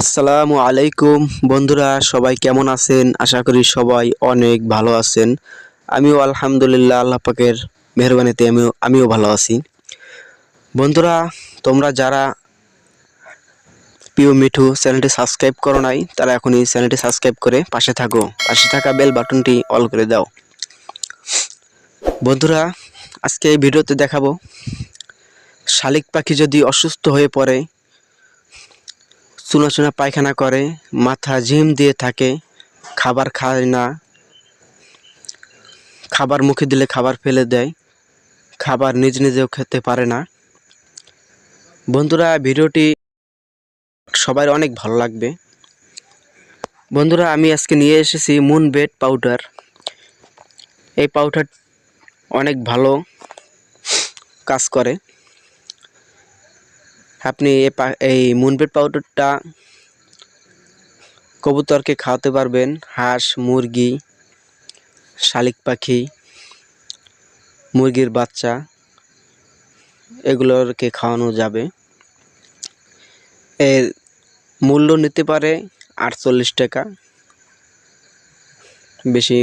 আসসালামু আলাইকুম। বন্ধুরা, সবাই কেমন আছেন? আশা করি সবাই অনেক ভালো আছেন। আমিও আলহামদুলিল্লাহ, আল্লাহ পাকের মেহরবানিতে আমিও আমিও ভালো আছি। বন্ধুরা, তোমরা যারা প্রিয় মিঠু চ্যানেলটি সাবস্ক্রাইব করো নাই, তারা এখনই চ্যানেলটি সাবস্ক্রাইব করে পাশে থাকো। পাশে থাকা বেল বাটনটি অল করে দাও। বন্ধুরা, আজকে এই ভিডিওতে দেখাবো, শালিক পাখি যদি অসুস্থ হয়ে পড়ে চুনা চুনা পায়খানা করে, মাথা ঝিম দিয়ে থাকে, খাবার খায় না। খাবার মুখে দিলে খাবার ফেলে দেয়, খাবার নিজ নিজেও খেতে পারে না। বন্ধুরা, ভিডিওটি সবার অনেক ভালো লাগবে। বন্ধুরা, আমি আজকে নিয়ে এসেছি মুন বেড পাউডার। এই পাউডার অনেক ভালো কাজ করে। আপনি এই মুনবেট পাউডারটা কবুতরকে খাওয়াতে পারবেন। হাঁস, মুরগি, শালিক পাখি, মুরগির বাচ্চা, এগুলোকে খাওয়ানো যাবে। এর মূল্য নিতে পারে আটচল্লিশ টাকা। বেশি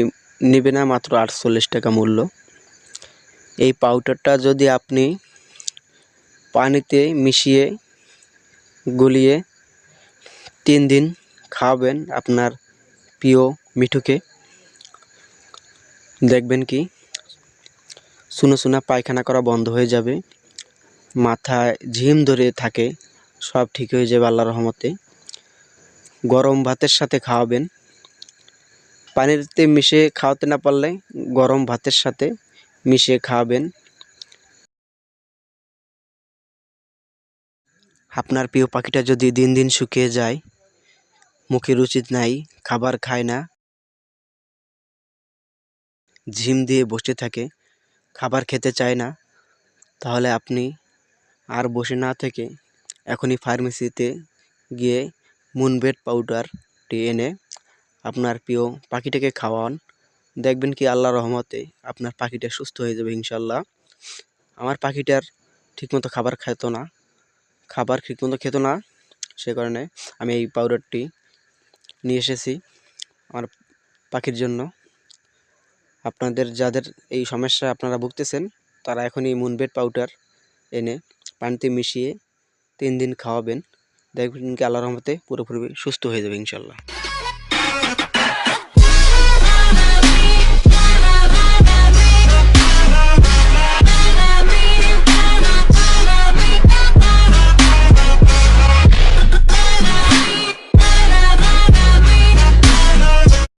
নেবে না, মাত্র আটচল্লিশ টাকা মূল্য। এই পাউডারটা যদি আপনি পানিতে মিশিয়ে, গুলিয়ে তিন দিন খাওয়াবেন আপনার প্রিয় মিঠুকে। দেখবেন কি, শুনো শোনা পায়খানা করা বন্ধ হয়ে যাবে মাথায় ঝিম ধরে থাকে, সব ঠিক হয়ে যাবে আল্লাহ রহমতে। গরম ভাতের সাথে খাওয়াবেন। পানিতে মিশিয়ে খাওয়াতে না পারলে গরম ভাতের সাথে মিশিয়ে খাওয়াবেন। আপনার প্রিয় পাখিটা যদি দিন দিন শুকিয়ে যায়, মুখে রুচি নাই, খাবার খায় না, ঝিম দিয়ে বসে থাকে, খাবার খেতে চায় না, তাহলে আপনি আর বসে না থেকে এখনই ফার্মেসিতে গিয়ে মুনবেট পাউডারটি এনে আপনার প্রিয় পাখিটাকে খাওয়ান। দেখবেন কি আল্লাহ রহমতে আপনার পাখিটা সুস্থ হয়ে যাবে ইনশাল্লাহ আমার পাখিটার ঠিকমতো খাবার খেত না। খাবার ঠিক মতো খেত না, সে কারণে আমি এই পাউডারটি নিয়ে এসেছি আমার পাখির জন্য। আপনাদের যাদের এই সমস্যা আপনারা ভুগতেছেন, তারা এখনই মুনবেট পাউডার এনে পানিতে মিশিয়ে তিন দিন খাওয়াবেন। দেখবেন কি আল্লাহর রহমতে পুরোপুরি সুস্থ হয়ে যাবে ইনশাল্লাহ